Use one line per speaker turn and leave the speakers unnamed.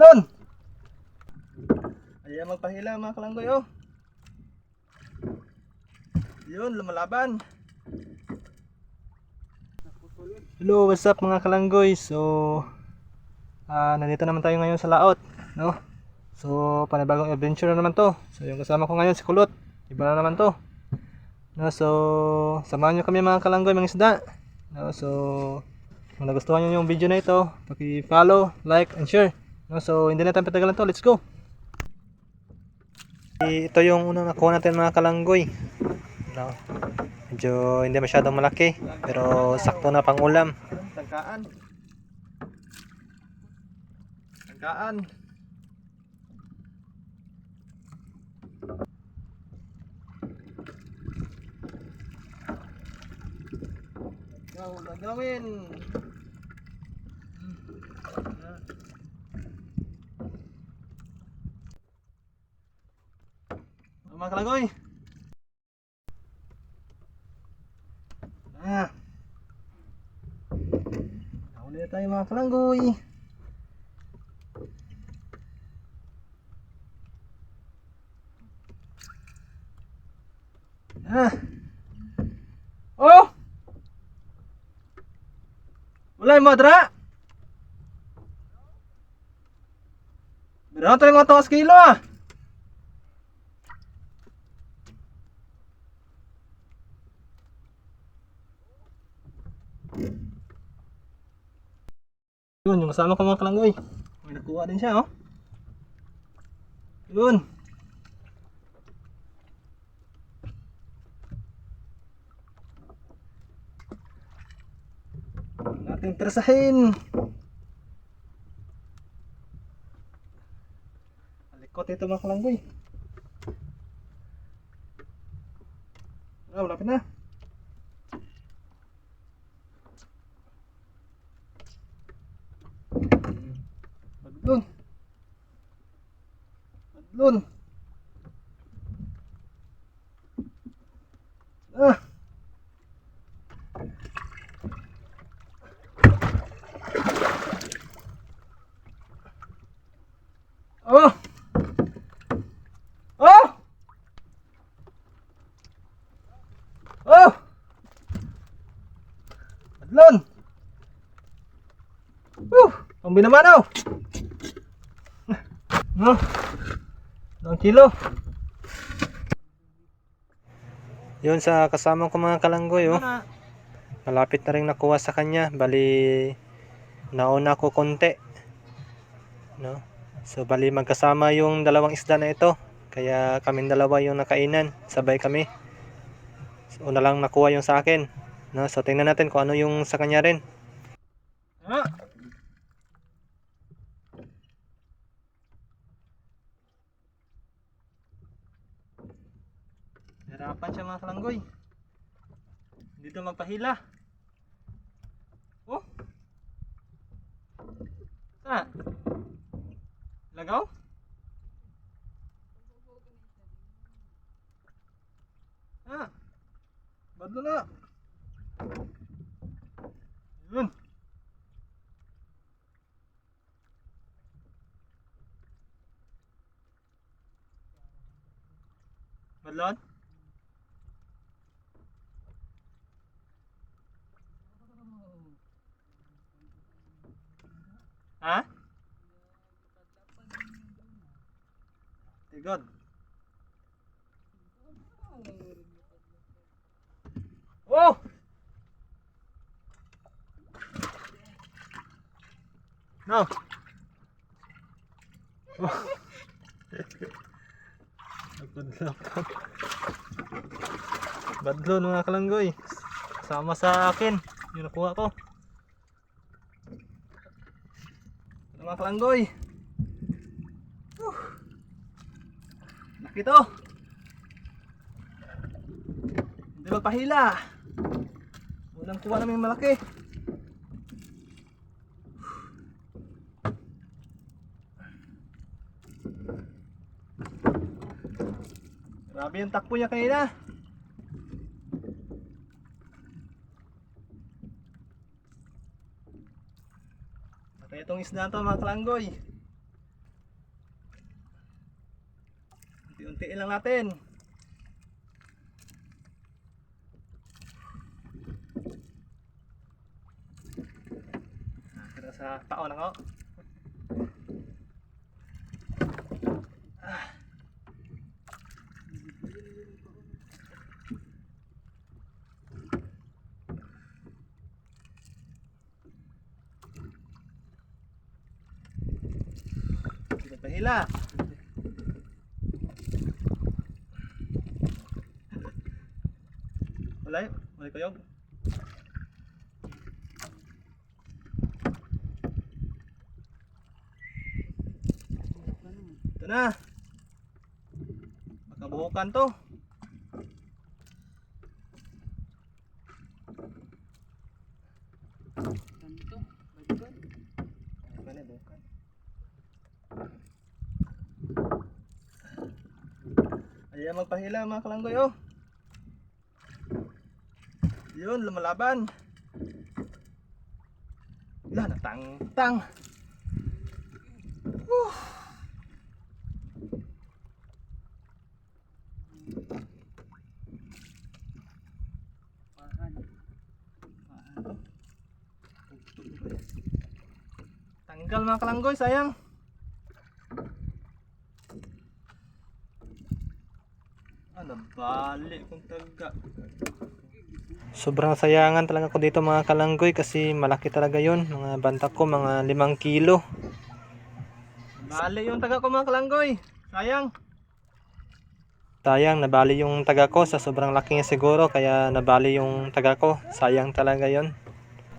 Badlon! Ayan magpahila mga kalanggoy oh. Yun, lumalaban. Hello, what's up mga kalanggoy? So, ah nandito naman tayo ngayon sa laot, no? So, panibagong adventure na naman to. So, yung kasama ko ngayon si Kulot. Iba na naman to. No, so, samahan nyo kami mga kalanggoy, mga isda. No, so, kung nagustuhan nyo yung video na ito, paki-follow, like, and share. No, so, hindi na tayo patagalan to. Let's go! Ito yung unang nakuha natin mga kalanggoy. No. Medyo hindi masyadong malaki, pero sakto na pang ulam. Tangkaan. Tangkaan. Go, Mga kalanggoy. Ah. Nauli na tayo mga kalanggoy. Ah. Oh! Wala yung madra. Meron tayo mga kilo ah. Yun, yung kasama ko mga kalanggoy. May nakuha din siya, oh. Yun. Natin persahin. Alikot ito mga kalanggoy. Ah, malapit na. Badlon. Badlon. Ah. Oh. Oh. Oh. Badlon. Woo! Ang binaman oh. No. Dalawang kilo. Yun sa kasama ko mga kalanggoy oh. Malapit na rin nakuha sa kanya. Bali nauna ko konti. No. So bali magkasama yung dalawang isda na ito. Kaya kaming dalawa yung nakainan. Sabay kami. So una lang nakuha yung sa akin. No, so tingnan natin kung ano yung sa kanya rin. Ah. Hirapan siya mga kalanggoy. Dito magpahila. Oh. Sana. Lagaw? Ah. Badlo na. Yun. Badlon? Ha? Tigod. Oh! No. Lapad-lapad. Badlon mga kalanggoy. Sama sa akin. Yung nakuha ko. Ano mga kalanggoy? Whew. Laki to. Hindi magpahila. Unang kuha namin malaki. Grabe yung takbo niya kanina. At itong isda to mga kalanggoy. Unti-unti lang natin. Nakakita sa taon ako. Pahila. Wala yun. Wala ko yun. Ito na. Makabuhukan to. Ano na, buhukan. Ayan magpahila mga kalanggoy oh. Yun, lumalaban. Wala na tang tang. Whew. Tanggal mga kalanggoy, sayang. Ano, bali kung taga.
Sobrang sayangan talaga ko dito mga kalanggoy kasi malaki talaga yon Mga banta ko, mga limang kilo.
Bali yung taga ko mga kalanggoy. Sayang.
Sayang, nabali yung taga ko sa sobrang laki niya siguro kaya nabali yung taga ko. Sayang talaga yon